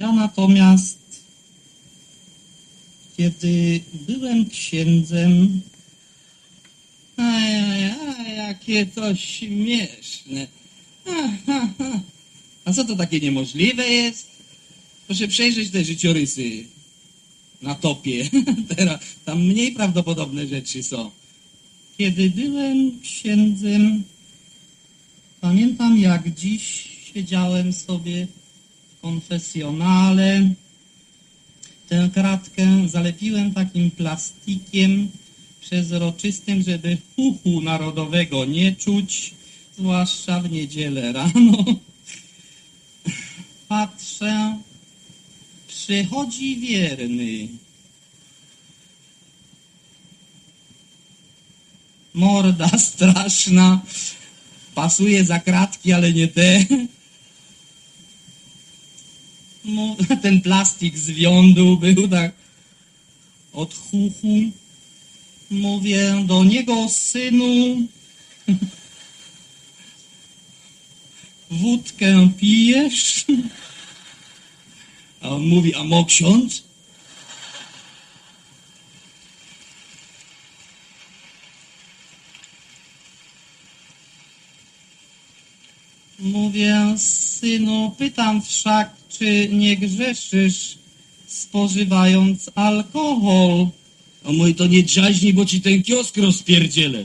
Ja natomiast, kiedy byłem księdzem, a, a, jakie to śmieszne. A, co to takie niemożliwe jest? Proszę przejrzeć te życiorysy na topie. Teraz tam mniej prawdopodobne rzeczy są. Kiedy byłem księdzem, pamiętam jak dziś siedziałem sobie konfesjonale. Tę kratkę zalepiłem takim plastikiem przezroczystym, żeby huchu narodowego nie czuć, zwłaszcza w niedzielę rano. Patrzę, przychodzi wierny. Morda straszna, pasuje za kratki, ale nie te. Mu- Ten plastik z wiądu był tak od chuchu. Mówię do niego, synu, wódkę pijesz? A on mówi, a mo ksiądz? Mówię, synu, pytam wszak, czy nie grzeszysz spożywając alkohol? A mój to nie drzaźni, bo ci ten kiosk rozpierdzielę.